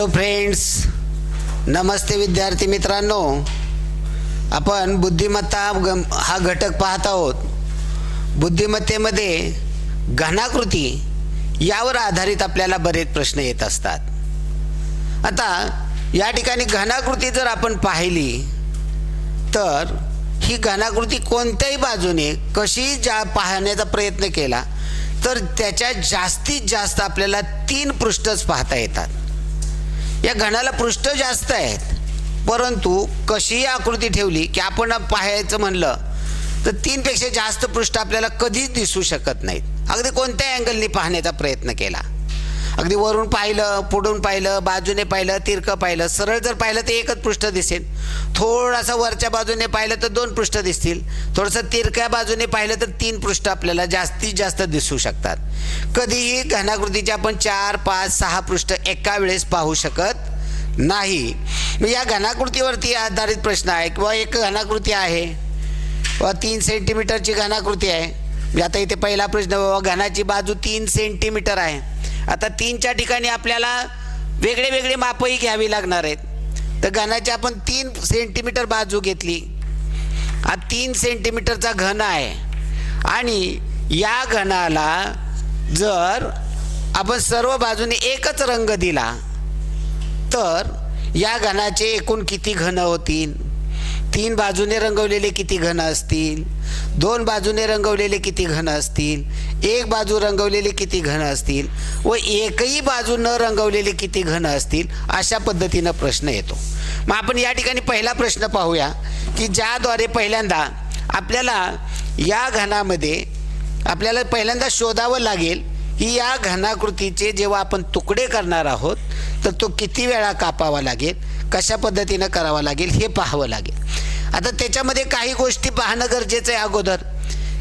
Hello friends नमस्ते विद्यार्थी मित्रांनो. आपण बुद्धिमत्ता ग- हा घटक पाहत आहोत. बुद्धिमत्तेमध्ये घनाकृती यावर आधारित आपल्याला बरेच प्रश्न येत असतात. आता या ठिकाणी घनाकृती जर आपण पाहिली तर ही घनाकृती कोणत्याही बाजूने कशी जा पाहण्याचा प्रयत्न केला तर त्याच्या जास्तीत जास्त आपल्याला तीन पृष्ठच पाहता येतात. या घणाला पृष्ठ जास्त आहेत. परंतु कशीही आकृती ठेवली की आपण पाहायचं म्हणलं तर तीनपेक्षा जास्त पृष्ठ आपल्याला कधीच दिसू शकत नाहीत. अगदी कोणत्या अँगलनी पाहण्याचा प्रयत्न केला? अगदी वरून पाहिलं पुढून पाहिलं बाजूने पाहिलं तिरकं पाहिलं. सरळ जर पाहिलं तर एकच पृष्ठ दिसेल. थोडासा वरच्या बाजूने पाहिलं तर दोन पृष्ठ दिसतील. थोडंसं तिरक्या बाजूने पाहिलं तर तीन पृष्ठ आपल्याला जास्तीत जास्त दिसू शकतात. कधीही घनाकृतीचे आपण चार पाच सहा पृष्ठ एका वेळेस पाहू शकत नाही. या घनाकृतीवरती आधारित प्रश्न आहे. किंवा एक घनाकृती आहे. व तीन सेंटीमीटरची घनाकृती आहे. आता इथे पहिला प्रश्न बाबा घनाची बाजू तीन सेंटीमीटर आहे. आता तीनच्या ठिकाणी आपल्याला वेगळे वेगळे मापही घ्यावी लागणार आहेत. तर घनाची आपण तीन सेंटीमीटर बाजू घेतली. हा तीन सेंटीमीटरचा घन आहे. आणि या घनाला जर आपण सर्व बाजूने एकच रंग दिला तर या घनाचे एकूण किती घन होतील? तीन बाजूने रंगवलेले किती घन असतील? दोन बाजूने रंगवलेले किती घन असतील? एक बाजू रंगवलेले किती घन असतील? व एकही बाजू न रंगवलेले किती घन असतील? अशा पद्धतीनं प्रश्न येतो. मग आपण या ठिकाणी पहिला प्रश्न पाहूया की ज्याद्वारे पहिल्यांदा आपल्याला या घनामध्ये आपल्याला पहिल्यांदा शोधावं लागेल की या घनाकृतीचे जेव्हा आपण तुकडे करणार आहोत तर तो किती वेळा कापावा लागेल? कशा पद्धतीनं करावा लागेल हे पाहावं लागेल. आता त्याच्यामध्ये काही गोष्टी पाहणं गरजेचं आहे अगोदर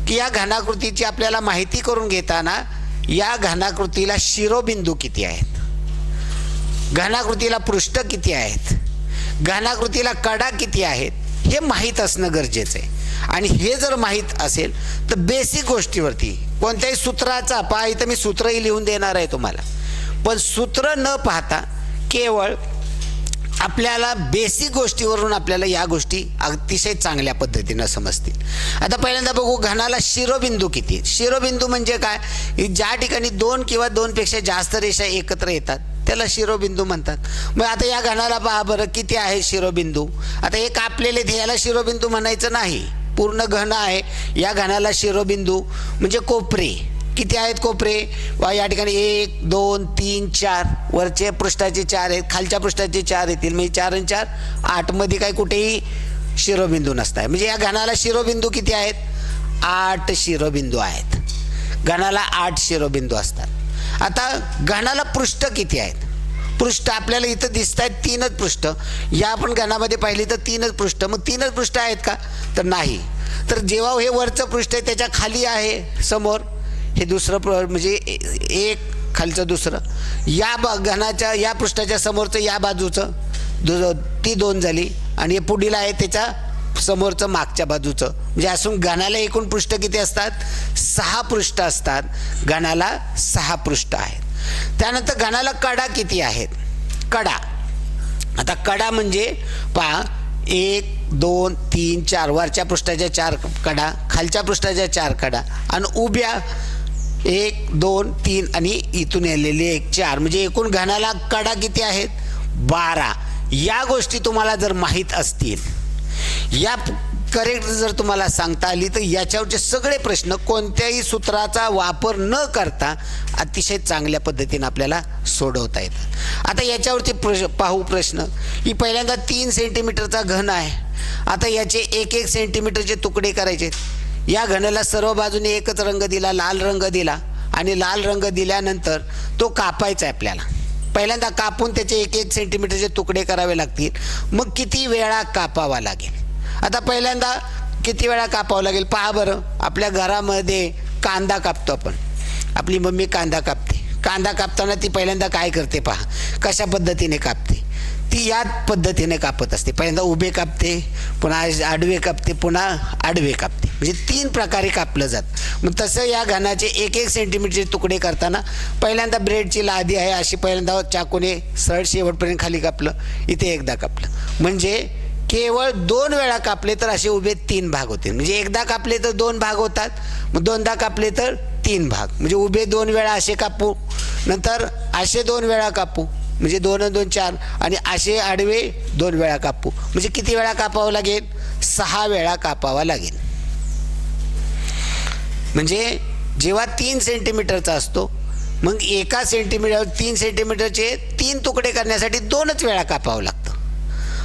की या घनाकृतीची आपल्याला माहिती करून घेताना या घनाकृतीला शिरोबिंदू किती आहेत? घनाकृतीला पृष्ठ किती आहेत? घनाकृतीला कडा किती आहेत? हे माहीत असणं गरजेचं आहे. आणि हे जर माहीत असेल तर बेसिक गोष्टीवरती कोणत्याही सूत्राचा पहा इथं मी सूत्रही लिहून देणार आहे तुम्हाला. पण सूत्र न पाहता केवळ आपल्याला बेसिक गोष्टीवरून आपल्याला या गोष्टी अतिशय चांगल्या पद्धतीनं समजतील. आता पहिल्यांदा बघू घनाला शिरोबिंदू किती? शिरोबिंदू म्हणजे काय? ज्या ठिकाणी दोन किंवा दोनपेक्षा जास्त रेषा एकत्र येतात त्याला शिरोबिंदू म्हणतात. मग आता या घनाला पहा बरं किती आहे शिरोबिंदू? आता हे कापलेले ते याला शिरोबिंदू म्हणायचं नाही. पूर्ण घन आहे या घनाला शिरोबिंदू म्हणजे कोपरे. किती आहेत कोपरे? वा या ठिकाणी एक दोन तीन चार. वरचे पृष्ठाचे चार आहेत खालच्या पृष्ठाचे चार येतील. म्हणजे चार आणि चार आठमध्ये काही कुठेही शिरोबिंदू नसताय म्हणजे या घनाला शिरोबिंदू किती आहेत? आठ शिरोबिंदू आहेत. घणाला आठ शिरोबिंदू असतात. आता घणाला पृष्ठ किती आहेत? पृष्ठ आपल्याला इथं दिसत आहेत तीनच पृष्ठ. या आपण घणामध्ये पाहिली तर तीनच पृष्ठ. मग तीनच पृष्ठ आहेत का? तर नाही. तर जेव्हा हे वरचं पृष्ठ आहे त्याच्याखाली आहे समोर. हे दुसरं प्र म्हणजे ए- एक खालचं दुसरं. या ब घनाच्या या पृष्ठाच्या समोरचं या बाजूचं दु ती दोन झाली. आणि हे पुढील आहे त्याच्या समोरचं मागच्या बाजूचं. म्हणजे असून घनाला एकूण पृष्ठ किती असतात? सहा पृष्ठ असतात. घनाला सहा पृष्ठ आहेत. त्यानंतर घनाला कडा किती आहेत? कडा. आता कडा म्हणजे पहा एक दोन तीन चार वरच्या पृष्ठाच्या चार कडा खालच्या पृष्ठाच्या चार कडा. आणि उभ्या एक दोन तीन आणि इथून आलेले एक चार. म्हणजे एकूण घनाला कडा किती आहेत? बारा. या गोष्टी तुम्हाला जर माहीत असतील या करेक्ट जर तुम्हाला सांगता आली तर याच्यावरचे सगळे प्रश्न कोणत्याही सूत्राचा वापर न करता अतिशय चांगल्या पद्धतीने आपल्याला सोडवता येतात. आता याच्यावरती प्रश पाहू प्रश्न. ही पहिल्यांदा तीन सेंटीमीटरचा घन आहे. आता याचे एक एक सेंटीमीटरचे तुकडे करायचे या घनाला सर्व बाजूने एकच रंग दिला लाल रंग दिला. आणि लाल रंग दिल्यानंतर तो कापायचा आहे आपल्याला. पहिल्यांदा कापून त्याचे एक एक सेंटीमीटरचे तुकडे करावे लागतील. मग किती वेळा कापावा लागेल? आता पहिल्यांदा किती वेळा कापावं लागेल? पहा बरं. आपल्या घरामध्ये कांदा कापतो आपण. आपली मम्मी कांदा कापते. कांदा कापताना ती पहिल्यांदा काय करते पहा? कशा पद्धतीने कापते? ती याच पद्धतीने कापत असते. पहिल्यांदा उभे कापते पुन्हा आडवे कापते पुन्हा आडवे कापते. म्हणजे तीन प्रकारे कापलं जात. मग तसं या घनाचे एक एक सेंटीमीटरचे तुकडे करताना पहिल्यांदा ब्रेडची लादी आहे अशी पहिल्यांदा चाकूने सरळ शेवटपर्यंत खाली कापलं इथे एकदा कापलं. म्हणजे केवळ दोन वेळा कापले तर असे उभे तीन भाग होतील. म्हणजे एकदा कापले तर दोन भाग होतात मग दोनदा कापले तर तीन भाग. म्हणजे उभे दोन वेळा असे कापू नंतर असे दोन वेळा कापू. म्हणजे दोन दोन चार. आणि असे आडवे दोन वेळा कापू. म्हणजे किती वेळा कापावं लागेल? सहा वेळा कापावा लागेल. म्हणजे जेव्हा तीन सेंटीमीटरचा असतो मग एका सेंटीमीटर तीन सेंटीमीटरचे तीन तुकडे करण्यासाठी दोनच वेळा कापावं लागतं.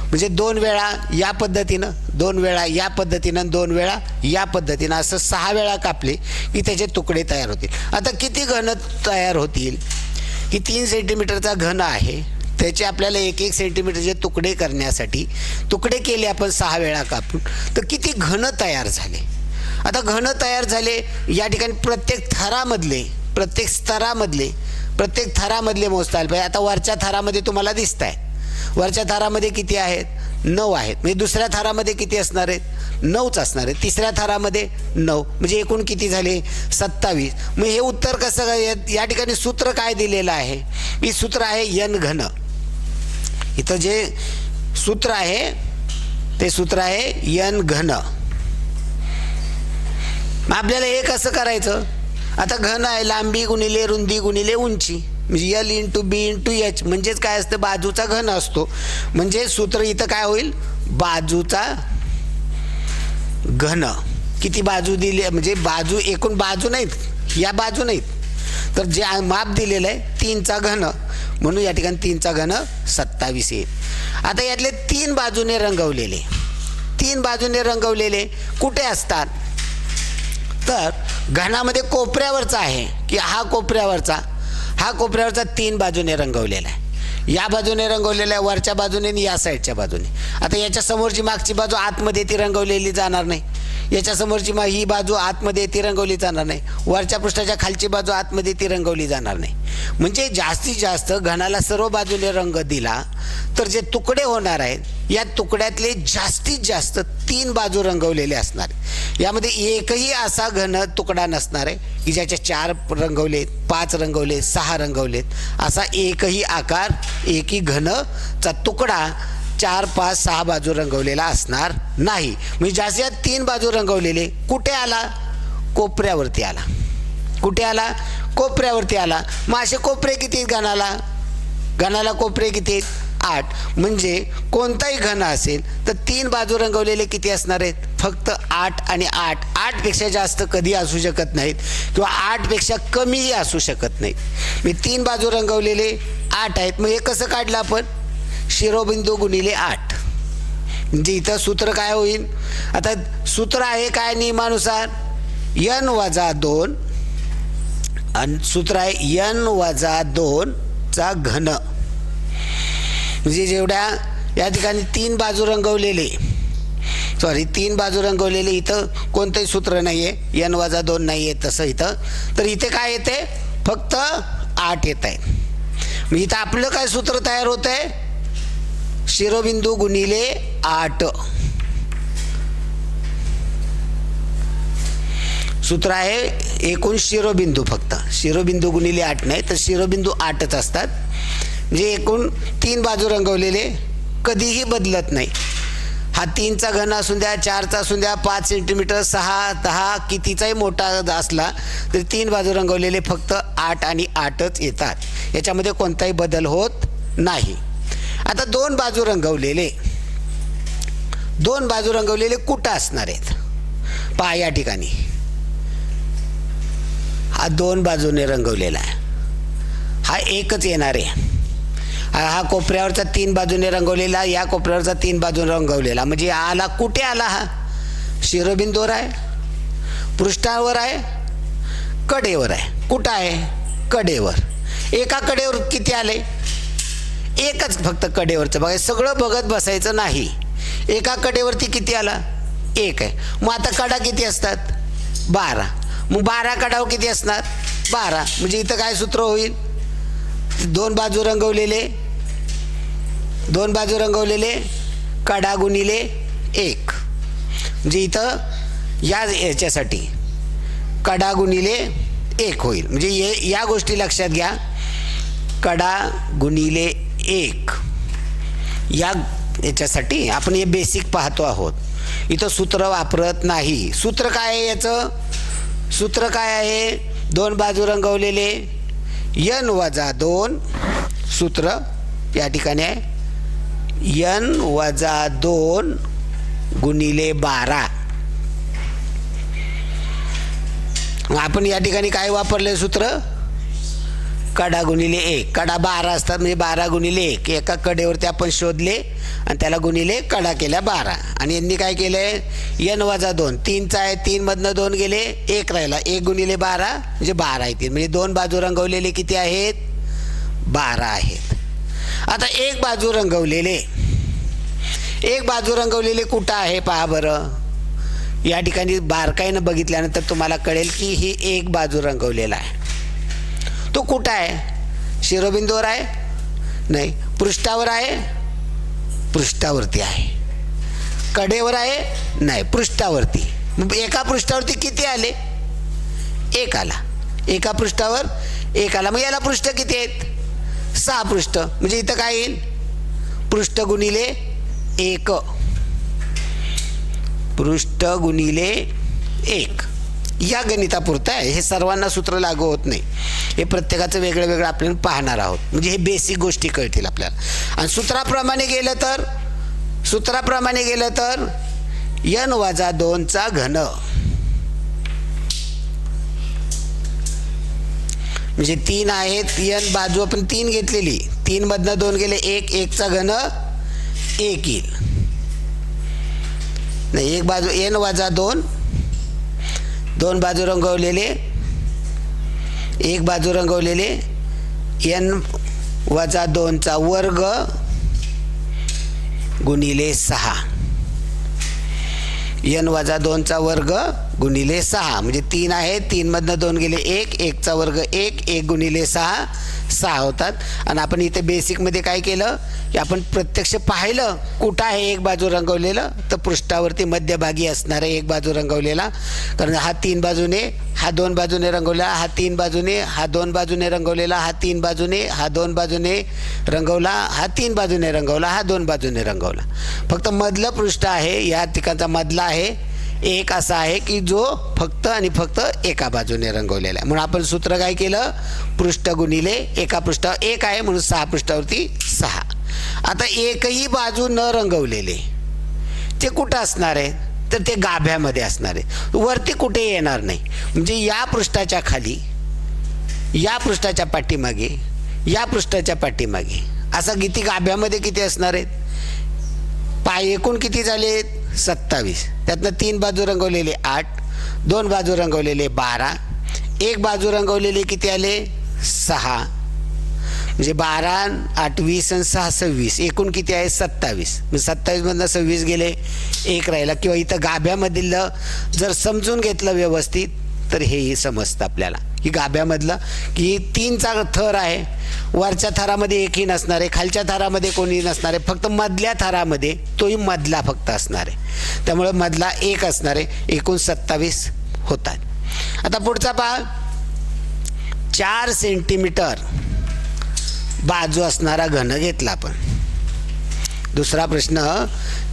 म्हणजे दोन वेळा या पद्धतीनं दोन वेळा या पद्धतीनं दोन वेळा या पद्धतीनं असं सहा वेळा कापले की त्याचे तुकडे तयार होतील. आता किती घन तयार होतील? की तीन सेंटीमीटरचा घन आहे. त्याचे आपल्याला एक एक सेंटीमीटरचे तुकडे करण्यासाठी तुकडे केले आपण सहा वेळा कापून तर किती घन तयार झाले? आता घन तयार झाले या ठिकाणी प्रत्येक थरामधले प्रत्येक स्तरामधले प्रत्येक थरामधले मोजता आले पाहिजे. आता वरच्या थरामध्ये तुम्हाला दिसत आहे वरच्या थरामध्ये किती आहेत? नऊ आहेत. म्हणजे दुसऱ्या थरामध्ये किती असणार आहेत? नऊच असणार आहेत. तिसऱ्या थरामध्ये नऊ. म्हणजे एकूण किती झाले? सत्तावीस. मग हे उत्तर कसं काय? या- ठिकाणी सूत्र काय दिलेलं आहे? ही सूत्र आहे यन घन. इथं जे सूत्र आहे ते सूत्र आहे यन घन. आपल्याला हे कसं करायचं? आता घन आहे लांबी गुणिले रुंदी गुणिले उंची. L into B into H म्हणजेच काय असतं? बाजूचा घन असतो. म्हणजे सूत्र इथं काय होईल? बाजूचा घन. किती बाजू दिली? म्हणजे बाजू एकूण बाजू नाहीत. या बाजू नाहीत. तर जे माप दिलेलं आहे तीनचा घन. म्हणून या ठिकाणी तीनचा घन सत्तावीस येईल. आता यातले तीन बाजूने रंगवलेले. तीन बाजूने रंगवलेले कुठे असतात? तर घनामध्ये कोपऱ्यावरचा आहे. की हा कोपऱ्यावरचा. हा कोपऱ्यावरचा तीन बाजूने रंगवलेला आहे. या बाजूने रंगवलेला आहे वरच्या बाजूने आणि या साईडच्या बाजूने. आता याच्या समोरची मागची बाजू आतमध्ये ती रंगवलेली जाणार नाही. याच्यासमोरची मा ही बाजू आतमध्ये ती रंगवली जाणार नाही. वरच्या पृष्ठाच्या खालची बाजू आतमध्ये ती रंगवली जाणार नाही. म्हणजे जास्तीत जास्त घनाला सर्व बाजूने रंग दिला तर जे तुकडे होणार आहेत या तुकड्यातले जास्तीत जास्त तीन बाजू रंगवलेले असणार यामध्ये एकही असा घन तुकडा नसणार आहे की ज्याच्या चार रंगवलेत पाच रंगवले सहा रंगवलेत. असा एकही आकार एकही घनचा तुकडा चार पाच सहा बाजू रंगवलेला असणार नाही. म्हणजे जास्तीत जास्त तीन बाजू रंगवलेले. कुठे आला? कोपऱ्यावरती आला. कुठे आला? कोपऱ्यावरती आला. मग असे कोपरे किती आहेत गणाला घनाला कोपरे किती आहेत? आठ. म्हणजे कोणताही घन असेल तर तीन बाजू रंगवलेले किती असणार आहेत? फक्त आठ आणि आठ. आठपेक्षा जास्त कधी असू शकत नाहीत. किंवा आठपेक्षा कमीही असू शकत नाहीत. मी तीन बाजू रंगवलेले आठ आहेत. मग हे कसं काढलं आपण? शिरोबिंदू गुणिले आठ. म्हणजे इथं सूत्र काय होईल? आता सूत्र आहे काय नियमानुसार? यन वजा दोन आणि सूत्र आहे यन वजा दोनचा घन. म्हणजे जेवढ्या या ठिकाणी तीन बाजू रंगवलेले सॉरी तीन बाजू रंगवलेले इथं कोणतंही सूत्र नाही आहे यन वजा दोन नाही आहे तसं इथं. तर इथे काय येते? फक्त आठ येत आहे मग इथं आपलं काय सूत्र तयार होतं आहे शिरोबिंदू गुणिले आठ. सूत्र आहे एकूण शिरोबिंदू फक्त. शिरोबिंदू गुणिले आठ नाही तर शिरोबिंदू आठच असतात. म्हणजे एकूण तीन बाजू रंगवलेले कधीही बदलत नाही. हा तीनचा घन असून द्या चारचा असून द्या पाच सेंटीमीटर सहा दहा कितीचाही मोठा असला तरी तीन बाजू रंगवलेले फक्त आठ आणि आठच येतात. याच्यामध्ये कोणताही बदल होत नाही. आता दोन बाजू रंगवलेले. दोन बाजू रंगवलेले कुठं असणार आहेत? पहा या ठिकाणी. हा दोन बाजूने रंगवलेला आहे. हा एकच येणार आहे. हा कोपऱ्यावरचा तीन बाजूने रंगवलेला या कोपऱ्यावरचा तीन बाजूने रंगवलेला. म्हणजे आला कुठे आला हा? शिरोबिंदूवर आहे पृष्ठावर आहे कडेवर आहे. कुठं आहे? कडेवर. एका कडेवर किती आले? एकच फक्त कडेवरचं. बघा सगळं बघत बसायचं नाही. एका कडेवरती किती आला? एक आहे. मग आता कडा किती असतात? बारा. मग बारा कडाव किती असणार? बारा. म्हणजे इथं काय सूत्र होईल? दोन बाजू रंगवलेले. दोन बाजू रंगवलेले. कडा गुणिले एक. म्हणजे इथं या याच्यासाठी कडा गुणिले एक होईल. म्हणजे ये या गोष्टी लक्षात घ्या. कडा गुणिले एक. या याच्यासाठी आपण हे बेसिक पाहतो आहोत. इथं सूत्र वापरत नाही. सूत्र काय आहे याचं? सूत्र काय आहे? दोन बाजू रंगवलेले. यन वजा दोन सूत्र या ठिकाणी आहे. यन वजा दोन गुणिले बारा. आपण या ठिकाणी काय वापरले सूत्र? कडा गुणिले एक. कडा बारा असतात म्हणजे बारा गुणिले एक. एका कडेवरती आपण शोधले आणि त्याला गुणिले कडा केल्या बारा. आणि यांनी काय केलं? आहे यन वजा दोन. तीनचा आहे तीनमधनं दोन गेले एक राहिला. एक गुणिले बारा म्हणजे बारा येतील म्हणजे दोन बाजू रंगवलेले किती आहेत? बारा आहेत. आता एक बाजू रंगवलेले. एक बाजू रंगवलेले कुठं आहे? पहा बरं. या ठिकाणी बारकाईनं बघितल्यानंतर तुम्हाला कळेल की ही एक बाजू रंगवलेला आहे. तो कुठं आहे? शिरोबिंदूवर आहे? नाही. पृष्ठावर आहे? पृष्ठावरती आहे. कडेवर आहे? नाही. पृष्ठावरती. मग एका पृष्ठावरती किती आले? एक आला. एका पृष्ठावर एक आला. मग याला पृष्ठ किती आहेत? सहा पृष्ठ. म्हणजे इथं काय येईल? पृष्ठ गुणिले एक. पृष्ठ गुणिले एक. या गणितापुरतं आहे. हे सर्वांना सूत्र लागू होत नाही. हे प्रत्येकाचं वेगळं वेगळं आपल्याला पाहणार आहोत. म्हणजे हे बेसिक गोष्टी कळतील आपल्याला. आणि सूत्राप्रमाणे गेलं तर सूत्राप्रमाणे गेलं तर यन वाजा दोनचा घन. म्हणजे तीन आहेत यन बाजू आपण तीन घेतलेली. तीन मधनं दोन गेले एक एकचा घन एक येईल. नाही एक बाजू एन वाजा दोन दोन बाजू रंगवलेले एक बाजू रंगवलेले एन वजा दोनचा वर्ग गुणिले सहा. एन वजा दोनचा वर्ग गुणिले सहा. म्हणजे तीन आहे तीनमधनं दोन गेले एक एकचा वर्ग एक एक गुणिले सहा सहा होतात. आणि आपण इथे बेसिकमध्ये काय केलं? की आपण प्रत्यक्ष पाहिलं कुठं आहे एक बाजू रंगवलेलं तर पृष्ठावरती मध्यभागी असणारा एक बाजू रंगवलेला. कारण हा तीन बाजूने हा दोन बाजूने रंगवला हा तीन बाजूने हा दोन बाजूने रंगवलेला हा तीन बाजूने हा दोन बाजूने रंगवला हा तीन बाजूने रंगवला हा दोन बाजूने रंगवला. फक्त मधलं पृष्ठ आहे या ठिकाणचा मधला आहे. एक असा आहे की जो फक्त आणि फक्त एका बाजूने रंगवलेला आहे. म्हणून आपण सूत्र काय केलं? पृष्ठ गुणिले एका पृष्ठावर एक आहे म्हणून सहा पृष्ठावरती सहा. आता एकही बाजू न रंगवलेले ते कुठं असणार आहे? तर ते गाभ्यामध्ये असणार आहे. वरती कुठे येणार नाही. म्हणजे या पृष्ठाच्या खाली या पृष्ठाच्या पाठीमागे या पृष्ठाच्या पाठीमागे असं किती गाभ्यामध्ये किती असणार आहेत? पाय एकूण किती झाले आहेत? सत्तावीस. त्यातनं तीन बाजू रंगवलेले आठ दोन बाजू रंगवलेले बारा एक बाजू रंगवलेले किती आले? सहा. म्हणजे बारा आठ वीस आणि सहा सव्वीस. एकूण किती आहे? सत्तावीस. म्हणजे सत्तावीसमधनं सव्वीस गेले एक राहिला. किंवा इथं गाभ्यामधलं जर समजून घेतलं व्यवस्थित तर हेही समजतं आपल्याला. की गाभ्यामधलं की तीनचा थर आहे. वरच्या थरामध्ये एकही नसणार आहे. खालच्या थरामध्ये कोणी नसणार आहे. फक्त मधल्या थरामध्ये तोही मधला फक्त असणार आहे. त्यामुळे मधला एक असणार आहे. एकूण सत्तावीस होतात. आता पुढचा पहा चार सेंटीमीटर बाजू असणारा घन घेतला आपण. दुसरा प्रश्न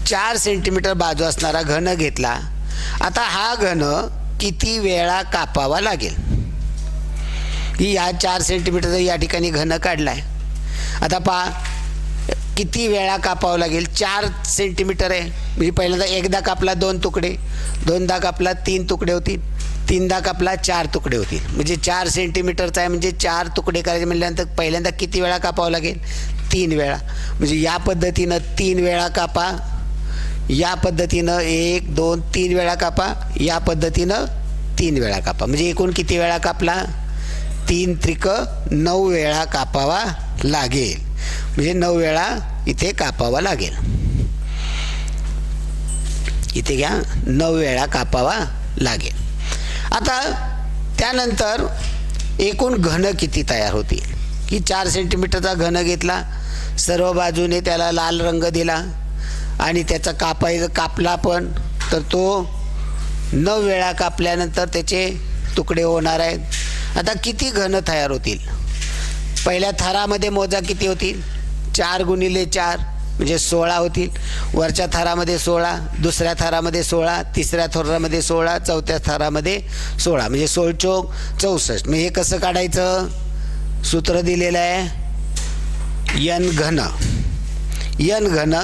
चार सेंटीमीटर बाजू असणारा घन घेतला. आता हा घन किती वेळा कापावा लागेल? ही या चार सेंटीमीटर या ठिकाणी घन काढलाय. आता पहा किती वेळा कापावं लागेल? चार सेंटीमीटर आहे. म्हणजे पहिल्यांदा एकदा कापला दोन तुकडे. दोनदा कापला तीन तुकडे होतील. तीनदा कापला चार तुकडे होतील. म्हणजे चार सेंटीमीटरचा आहे म्हणजे चार तुकडे करायचे म्हटल्यानंतर पहिल्यांदा किती वेळा कापावं लागेल? तीन वेळा. म्हणजे या पद्धतीनं तीन वेळा कापा. या पद्धतीनं एक दोन तीन वेळा कापा. या पद्धतीनं तीन वेळा कापा. म्हणजे एकूण किती वेळा कापला? तीन त्रिक नऊ वेळा कापावा लागेल. म्हणजे नऊ वेळा इथे कापावा लागेल. इथे घ्या नऊ वेळा कापावा लागेल. आता त्यानंतर एकूण घन किती तयार होतील? की चार सेंटीमीटरचा घन घेतला. सर्व बाजूने त्याला लाल रंग दिला. आणि त्याचा कापाय कापला पण तर तो नऊ वेळा कापल्यानंतर त्याचे तुकडे होणार आहेत. आता किती घन तयार होतील? पहिल्या थरामध्ये मोजा किती होतील? चार गुणिले चार म्हणजे सोळा होतील. वरच्या थरामध्ये सोळा दुसऱ्या थरामध्ये सोळा तिसऱ्या थरामध्ये सोळा चौथ्या थरामध्ये सोळा म्हणजे सोळचोक चौसष्ट. मग हे कसं काढायचं? सूत्र दिलेलं आहे यन घन. यन घन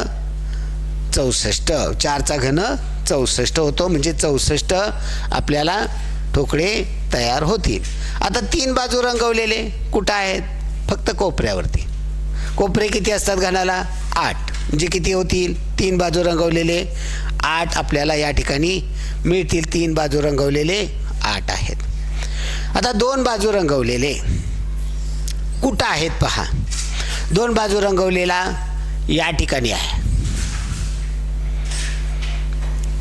चौसष्ट. चारचा घन चौसष्ट होतो म्हणजे चौसष्ट आपल्याला ठोकळे तयार होतील. आता तीन बाजू रंगवलेले कुठं आहेत? फक्त कोपऱ्यावरती. कोपरे किती असतात घनाला? आठ. म्हणजे किती होतील? तीन बाजू रंगवलेले आठ आपल्याला या ठिकाणी मिळतील. तीन बाजू रंगवलेले आठ आहेत. आता दोन बाजू रंगवलेले कुठं आहेत पहा. दोन बाजू रंगवलेला या ठिकाणी आहे.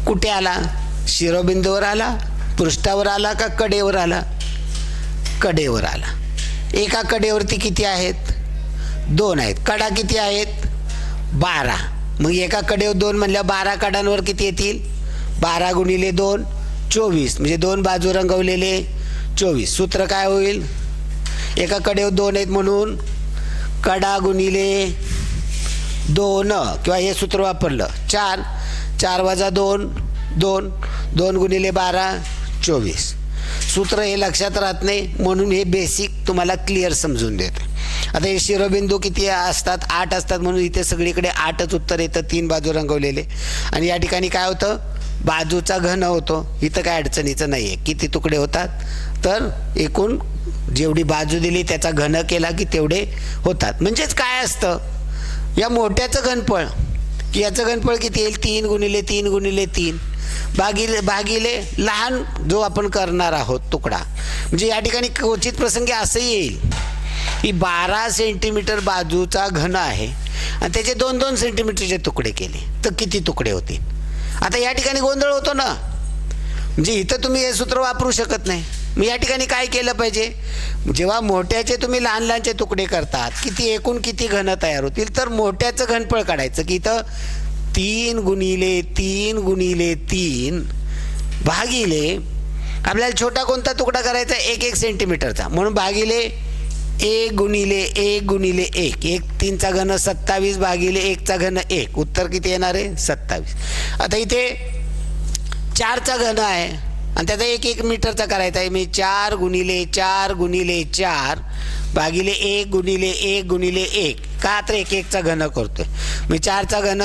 कुठे आला? शिरोबिंदूवर आला? पृष्ठावर आला का कडेवर आला? कडेवर आला. एका कडेवरती किती आहेत? दोन आहेत. कडा किती आहेत? बारा. मग एका कडेवर दोन म्हणल्या बारा कडांवर किती येतील? बारा गुणिले दोन चोवीस. म्हणजे दोन बाजू रंगवलेले चोवीस. सूत्र काय होईल? एका कडेवर दोन आहेत म्हणून कडा गुणिले दोन. किंवा हे सूत्र वापरलं. चार. चार वजा दोन दोन दोन गुणिले बारा चोवीस. सूत्र हे लक्षात राहत नाही म्हणून हे बेसिक तुम्हाला क्लिअर समजून देते. आता हे शिरोबिंदू किती असतात? आठ असतात म्हणून इथे सगळीकडे आठच उत्तर येतं तीन बाजू रंगवलेले. आणि या ठिकाणी काय होतं? बाजूचा घन होतो. इथं काय अडचणीचं नाही आहे किती तुकडे होतात? तर एकूण जेवढी बाजू दिली त्याचा घन केला की तेवढे होतात. म्हणजेच काय असतं? या मोठ्याचं घनफळ. याचं गणफळ किती येईल? तीन गुणिले तीन गुणिले तीन. भागिले भागिले लहान जो आपण करणार आहोत तुकडा. म्हणजे या ठिकाणी क्वचित प्रसंगी असंही येईल. की बारा सेंटीमीटर बाजूचा घन आहे. आणि त्याचे दोन दोन सेंटीमीटरचे तुकडे केले. तर किती तुकडे होतील? आता या ठिकाणी गोंधळ होतो ना. म्हणजे इथं तुम्ही हे सूत्र वापरू शकत नाही. मग या ठिकाणी काय केलं पाहिजे? जेव्हा मोठ्याचे तुम्ही लहान लहानचे तुकडे करतात किती एकूण किती घन तयार होतील तर मोठ्याचं घनफळ काढायचं की इथं तीन गुणिले तीन गुणिले तीन भागिले आपल्याला छोटा कोणता तुकडा करायचा? एक एक सेंटीमीटरचा. म्हणून भागिले एक गुणिले एक गुणिले एक. एक तीनचा घन सत्तावीस भागिले एकचा घन एक. उत्तर किती येणार आहे? सत्तावीस. आता इथे चारचा घन आहे. आणि त्याचा एक एक मीटरचा करायचा आहे. मी चार गुणिले चार गुणिले चार भागिले एक गुणिले एक गुणिले एक. का तर एक एकचा घन करतोय. मी चारचा घन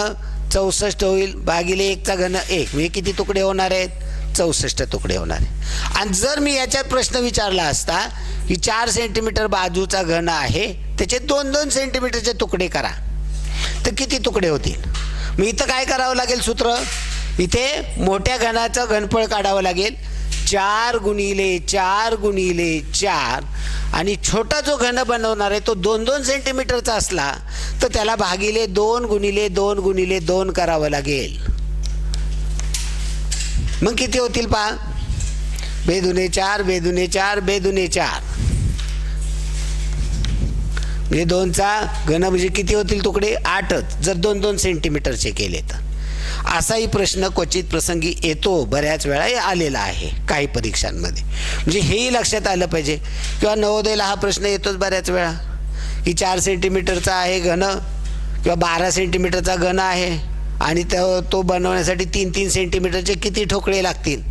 चौसष्ट होईल भागिले एकचा घन एक. मी किती तुकडे होणार आहेत? चौसष्ट तुकडे होणार आहे आणि जर मी याच्यात प्रश्न विचारला असता की चार सेंटीमीटर बाजूचा घन आहे त्याचे दोन दोन सेंटीमीटरचे तुकडे करा. तर किती तुकडे होतील? मी इथं काय करावं लागेल सूत्र? इथे मोठ्या घनाचं घनफळ काढावं लागेल. चार गुणिले चार गुणिले चार. आणि छोटा जो घन बनवणार आहे तो दोन दोन सेंटीमीटरचा असला तर त्याला भागिले दोन गुणिले दोन गुणिले दोन करावं लागेल. मग किती होतील पहा? बेदुने चार बेदुने चार बेदुने चार. म्हणजे दोनचा घन म्हणजे किती होतील तुकडे? आठच. जर दोन दोन सेंटीमीटरचे केले तर. असाही प्रश्न क्वचित प्रसंगी येतो बऱ्याच वेळाही आलेला आहे काही परीक्षांमध्ये. म्हणजे हेही लक्षात आलं पाहिजे किंवा नवोदयला हा प्रश्न येतोच बऱ्याच वेळा. की चार सेंटीमीटरचा आहे घन किंवा बारा सेंटीमीटरचा घन आहे आणि तो तो बनवण्यासाठी तीन तीन सेंटीमीटरचे किती ठोकळे लागतील?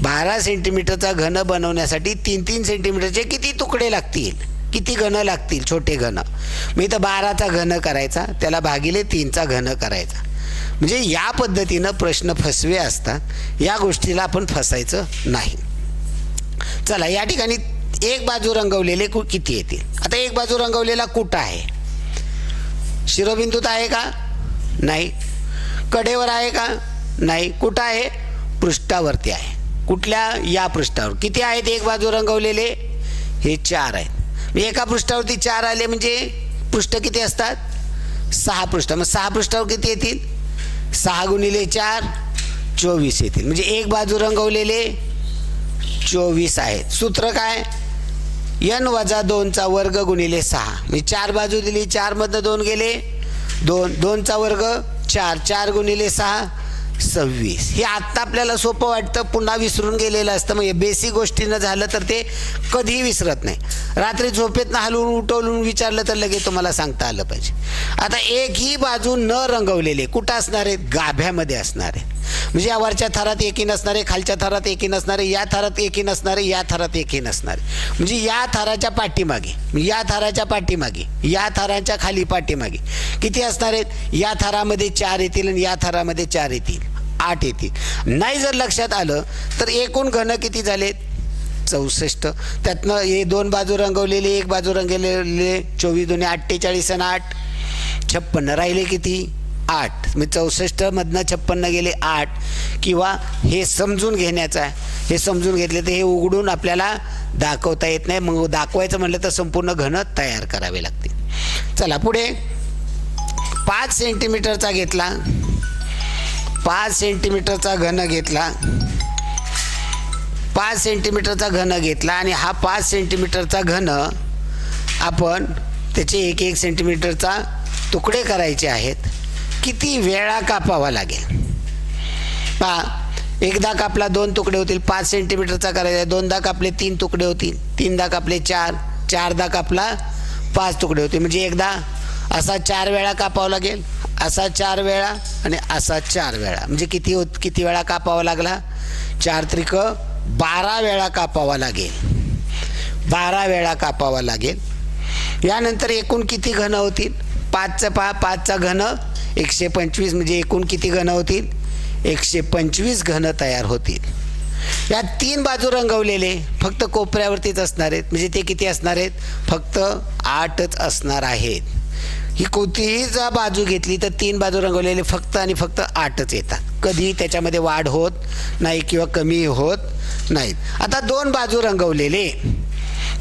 बारा सेंटीमीटरचा घन बनवण्यासाठी तीन तीन सेंटीमीटरचे किती तुकडे लागतील? किती घन लागतील? छोटे घन. मी तर बाराचा घन करायचा त्याला भागिले तीनचा घन करायचा. म्हणजे या पद्धतीनं प्रश्न फसवे असतात या गोष्टीला आपण फसायचं नाही. चला या ठिकाणी एक बाजू रंगवलेले कु किती येतील? आता एक बाजू रंगवलेला कुठं आहे? शिरोबिंदूत आहे का? नाही. कडेवर आहे का? नाही. कुठं आहे? पृष्ठावरती आहे. कुठल्या या पृष्ठावर? किती आहेत एक बाजू रंगवलेले? हे चार आहेत. एका पृष्ठावरती चार आले म्हणजे पृष्ठ किती असतात? सहा पृष्ठ. मग सहा पृष्ठावर किती येतील? सहा गुणिले चार चोवीस येतील. म्हणजे एक बाजू रंगवलेले चोवीस आहेत. सूत्र काय? यन वजा दोनचा वर्ग गुणिले सहा. म्हणजे चार बाजू दिली चारमधनं दोन गेले दोन दोनचा वर्ग चार चार गुणिले सहा सव्वीस. हे आत्ता आपल्याला सोपं वाटतं पुन्हा विसरून गेलेलं असतं. म्हणजे बेसिक गोष्टीनं झालं तर ते कधीही विसरत नाही. रात्री झोपेतनं हलवून उठवलून विचारलं तर लगेच तुम्हाला सांगता आलं पाहिजे. आता एकही बाजू न रंगवलेले कुठं असणार आहेत? गाभ्यामध्ये असणार आहेत. म्हणजे या वरच्या थरात एकी नसणारे खालच्या थरात एकी नसणारे या थरात एकी नसणारे या थरात एकी नसणारे. म्हणजे या थराच्या पाठीमागे म्हणजे या थराच्या पाठीमागे या थराच्या खाली पाठीमागे किती असणार आहेत? या थरामध्ये चार येतील आणि या थरामध्ये चार येतील आठ येतील. नाही जर लक्षात आलं तर एकूण घन किती झालेत? चौसष्ट. त्यातनं हे दोन बाजू रंगवलेले एक बाजू रंगवलेले चोवीस दोन्ही अठ्ठेचाळीस आणि आठ. छप्पन्न राहिले किती? आठ. मी चौसष्टमधनं छप्पन्न गेले आठ. किंवा हे समजून घेण्याचं आहे. हे समजून घेतले तर हे उघडून आपल्याला दाखवता येत नाही. मग दाखवायचं म्हटलं तर संपूर्ण घन तयार करावे लागते चला पुढे. पाच सेंटीमीटरचा घेतला. पाच सेंटीमीटरचा घन घेतला. पाच सेंटीमीटरचा घन घेतला आणि हा पाच सेंटीमीटरचा घन आपण त्याचे एक एक सेंटीमीटरचा तुकडे करायचे आहेत. किती वेळा कापावा लागेल? पहा एकदा कापला दोन तुकडे होतील पाच सेंटीमीटरचा करायचा दोनदा कापले तीन तुकडे होतील तीनदा कापले चार चारदा कापला पाच तुकडे होतील. म्हणजे एकदा असा चार वेळा कापावा लागेल असा चार वेळा आणि असा चार वेळा. म्हणजे किती होत किती वेळा कापावा लागला? चार त्रिक बारा वेळा कापावा लागेल. बारा वेळा कापावा लागेल. यानंतर एकूण किती घन होतील? पाचचं पहा पाचचा घन. एकशे पंचवीस म्हणजे एकूण किती घन होतील? एकशे पंचवीस घन तयार होतील. या तीन बाजू रंगवलेले फक्त कोपऱ्यावरतीच असणार आहेत. म्हणजे ते किती असणार आहेत? फक्त आठच असणार आहेत. ही कोणतीही जर बाजू घेतली तर तीन बाजू रंगवलेले फक्त आणि फक्त आठच येतात. कधी त्याच्यामध्ये वाढ होत नाही किंवा कमी होत नाहीत आता दोन बाजू रंगवलेले.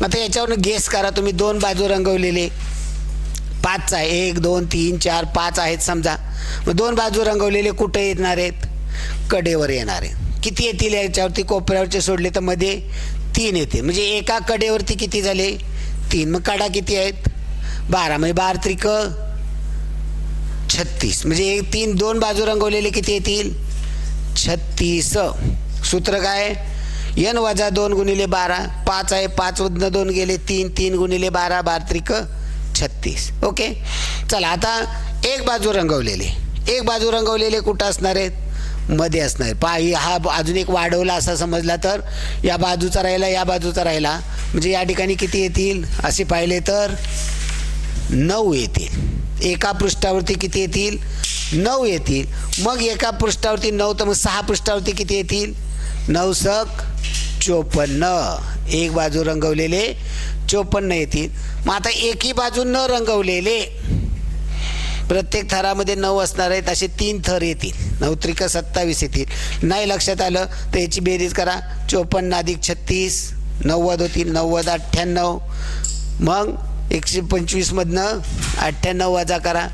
आता याच्यावरून गेस करा तुम्ही दोन बाजू रंगवलेले. पाच आहे एक दोन तीन चार पाच आहेत समजा. मग दोन बाजू रंगवलेले कुठे येणार आहेत? कडेवर येणार आहेत. किती येतील याच्यावरती? कोपऱ्यावरचे सोडले तर मध्ये तीन येते म्हणजे एका कडेवरती किती झाले? तीन. मग कडा किती आहेत? बारा. म्हणजे बारा त्रिक छत्तीस. म्हणजे एक तीन दोन बाजू रंगवलेले किती येतील? छत्तीस. सूत्र काय? यन वजा दोन गुणिले बारा. पाच आहे पाच मधनं दोन गेले तीन. तीन गुणिले बारा. बारा त्रिक छत्तीस. ओके? चला आता एक बाजू रंगवलेले. एक बाजू रंगवलेले कुठं असणार आहेत? मध्ये असणार पा हा अजून एक वाढवला असा समजला तर या बाजूचा राहिला या बाजूचा राहिला. म्हणजे या ठिकाणी किती येतील? असे पाहिले तर नऊ येतील. एका पृष्ठावरती किती येतील? नऊ येतील. मग एका पृष्ठावरती नऊ तर मग सहा पृष्ठावरती किती येतील? नऊ सक चोपन्न. एक बाजू रंगवलेले चोपन्न येतील. मग आता एकही बाजू न रंगवलेले प्रत्येक थरामध्ये नऊ असणार आहेत असे तीन थर येतील. नऊ त्रिक सत्तावीस येतील. नाही लक्षात आलं तर याची बेरीज करा. चोपन्न अधिक छत्तीस नव्वद होतील. नव्वद अठ्ठ्याण्णव. मग एकशे पंचवीसमधनं अठ्ठ्याण्णव वजा करा.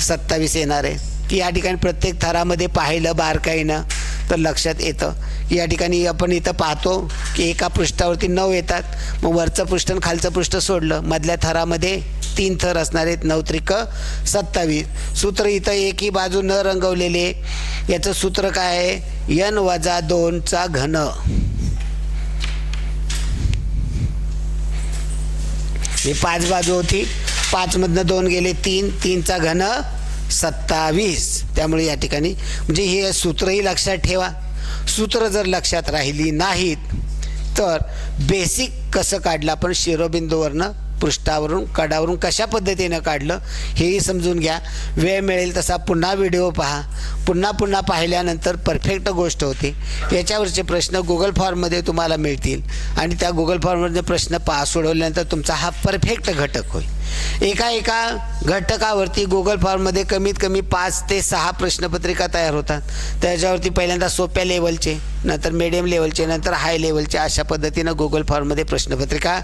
सत्तावीस येणार आहे. की या ठिकाणी प्रत्येक थरामध्ये पाहिलं बारकाईनं तर लक्षात येतं. या ठिकाणी आपण इथं पाहतो की एका पृष्ठावरती नऊ येतात. मग वरचं पृष्ठ आणि खालचं पृष्ठ सोडलं. मधल्या थरामध्ये तीन थर असणार आहेत. नऊ त्रिक सत्तावीस. सूत्र इथं एकही बाजू न रंगवलेले. याचं सूत्र काय आहे? यन वजा दोनचा घन. हे पाच बाजू होती. पाचमधनं दोन गेले तीन. तीनचा घन सत्तावीस. त्यामुळे या ठिकाणी म्हणजे हे सूत्रही लक्षात ठेवा. सूत्र जर लक्षात राहिली नाहीत तर बेसिक कसं काढलं आपण? शिरोबिंदूवरनं पृष्ठावरून कडावरून कशा पद्धतीनं काढलं? हेही समजून घ्या. वेळ मिळेल तसा पुन्हा व्हिडिओ पहा. पुन्हा पुन्हा पाहिल्यानंतर परफेक्ट गोष्ट होते. याच्यावरचे प्रश्न गुगल फॉर्ममध्ये तुम्हाला मिळतील. आणि त्या गुगल फॉर्मवरचे प्रश्न पहा सोडवल्यानंतर तुमचा हा परफेक्ट घटक होईल. एका एका घटकावरती गुगल फॉर्ममध्ये कमीत कमी पाच ते सहा प्रश्नपत्रिका तयार होतात. त्याच्यावरती पहिल्यांदा सोप्या लेवलचे नंतर मिडियम लेवलचे नंतर हाय लेवलचे अशा पद्धतीनं गुगल फॉर्ममध्ये प्रश्नपत्रिका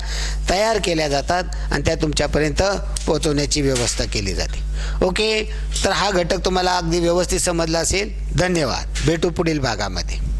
तयार केल्या जातात आणि त्या तुमच्यापर्यंत पोहोचवण्याची व्यवस्था केली जाते. ओके तर हा घटक तुम्हाला अगदी व्यवस्थित समजला असेल. धन्यवाद. भेटू पुढील भागामध्ये.